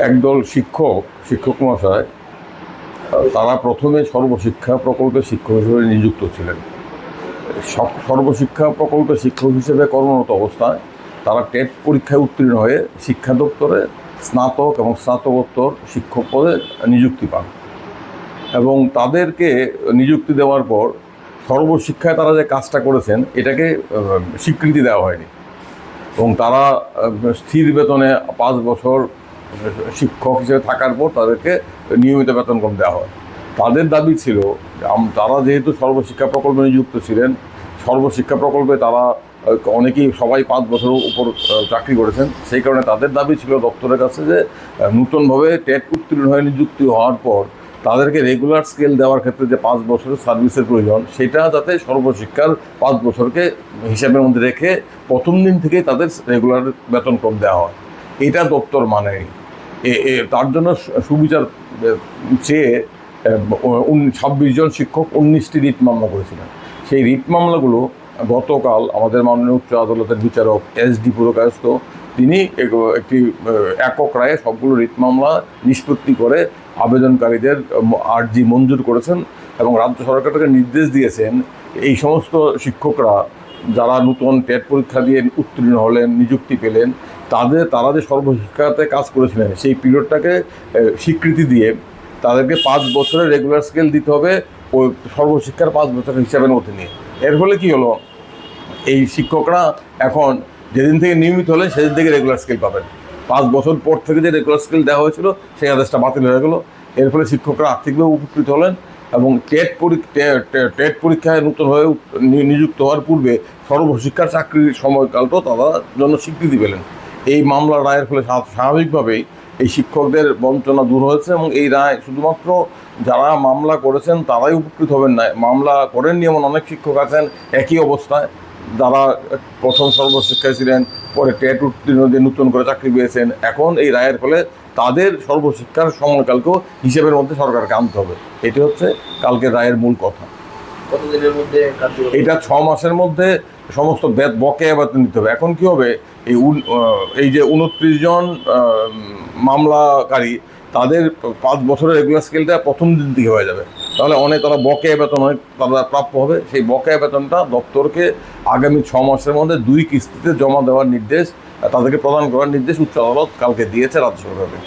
একদল শিক্ষক শিক্ষক মহাশয়, তারা প্রথমে সর্বশিক্ষা প্রকল্পের শিক্ষক হিসেবে নিযুক্ত ছিলেন। সব- সর্বশিক্ষা প্রকল্পের শিক্ষক হিসেবে কর্মরত অবস্থায় তারা টেট পরীক্ষায় উত্তীর্ণ হয়ে শিক্ষা দপ্তরে স্নাতক এবং স্নাতকোত্তর শিক্ষক পদে নিযুক্তি পান। এবং তাদেরকে নিযুক্তি দেওয়ার পর সর্বশিক্ষায় তারা যে কাজটা করেছেন, এটাকে স্বীকৃতি দেওয়া হয়নি। এবং তারা স্থির বেতনে পাঁচ বছর শিক্ষক হিসেবে থাকার পর তাদেরকে নিয়মিত বেতন কম দেওয়া হয়। তাদের দাবি ছিল তারা যেহেতু সর্বশিক্ষা প্রকল্পে নিযুক্ত ছিলেন, সর্বশিক্ষা প্রকল্পে তারা অনেকেই সবাই পাঁচ বছর উপর চাকরি করেছেন, সেই কারণে তাদের দাবি ছিল দপ্তরের কাছে যে নূতনভাবে টেট উত্তীর্ণ হয়ে নিযুক্তি হওয়ার পর তাদেরকে রেগুলার স্কেল দেওয়ার ক্ষেত্রে যে পাঁচ বছরের সার্ভিসের প্রয়োজন, সেটা যাতে সর্বশিক্ষার পাঁচ বছরকে হিসাবের মধ্যে রেখে প্রথম দিন থেকেই তাদের রেগুলার বেতন কম দেওয়া হয়। এটা দপ্তর মানে। তার জন্য সুবিচার চেয়ে ছাব্বিশ জন শিক্ষক উনিশটি রিট মামলা করেছিলেন। সেই রিট মামলাগুলো গতকাল আমাদের মাননীয় উচ্চ আদালতের বিচারক এস ডি পুরকায়স্ত তিনি একটি একক রায়ে সবগুলো রিট মামলা নিষ্পত্তি করে আবেদনকারীদের আর্জি মঞ্জুর করেছেন এবং রাজ্য সরকারকে নির্দেশ দিয়েছেন এই সমস্ত শিক্ষকরা যারা নতুন টেট পরীক্ষা দিয়ে উত্তীর্ণ হলেন, নিযুক্তি পেলেন তাদের, তারা যে সর্বশিক্ষাতে কাজ করেছিলেন, সেই পিরিয়ডটাকে স্বীকৃতি দিয়ে তাদেরকে পাঁচ বছরের রেগুলার স্কেল দিতে হবে ওই সর্বশিক্ষার পাঁচ বছরের হিসাবের মধ্যে নিয়ে। এর ফলে কী হলো? এই শিক্ষকরা এখন যেদিন থেকে নিয়মিত হলে সেদিন থেকে রেগুলার স্কেল পাবেন। পাঁচ বছর পর থেকে যে রেগুলার স্কেল দেওয়া হয়েছিল, সেই আদেশটা বাতিল হয়ে গেলো। এর ফলে শিক্ষকরা আর্থিকভাবে উপকৃত হলেন এবং টেট টেট পরীক্ষায় নতুন হয়ে নিযুক্ত হওয়ার পূর্বে সর্বশিক্ষার চাকরির সময়কালটাও তারা জন্য স্বীকৃতি পেলেন। এই মামলার রায়ের ফলে স্বা- স্বাভাবিকভাবেই এই শিক্ষকদের বঞ্চনা দূর হয়েছে এবং এই রায় শুধুমাত্র যারা মামলা করেছেন তারাই উপকৃত হবেন না। মামলা করেননি এমন অনেক শিক্ষক আছেন একই অবস্থায় যারা প্রথম সর্বশিক্ষায় ছিলেন পরে টেট উত্তীর্ণ দিয়ে নতুন করে চাকরি পেয়েছেন। এখন এই রায়ের ফলে তাদের সর্বশিক্ষার সময়কালকেও হিসেবের মধ্যে সরকারকে আনতে হবে। এটি হচ্ছে কালকে রায়ের মূল কথা। এটা ছ মাসের মধ্যে সমস্ত বেত বকেয়া বেতন নিতে হবে। এখন কি হবে? এই এই যে উনত্রিশ জন মামলাকারী, তাদের পাঁচ বছরের রেগুলার স্কেলটা প্রথম দিন থেকে হয়ে যাবে। তাহলে অনেক তারা বকেয়া বেতন, অনেক তারা প্রাপ্য হবে। সেই বকেয়া বেতনটা দপ্তরকে আগামী ছ মাসের মধ্যে দুই কিস্তিতে জমা দেওয়ার নির্দেশ, তাদেরকে প্রদান করার নির্দেশ উচ্চ আদালত কালকে দিয়েছে রাজ্য সরকারকে।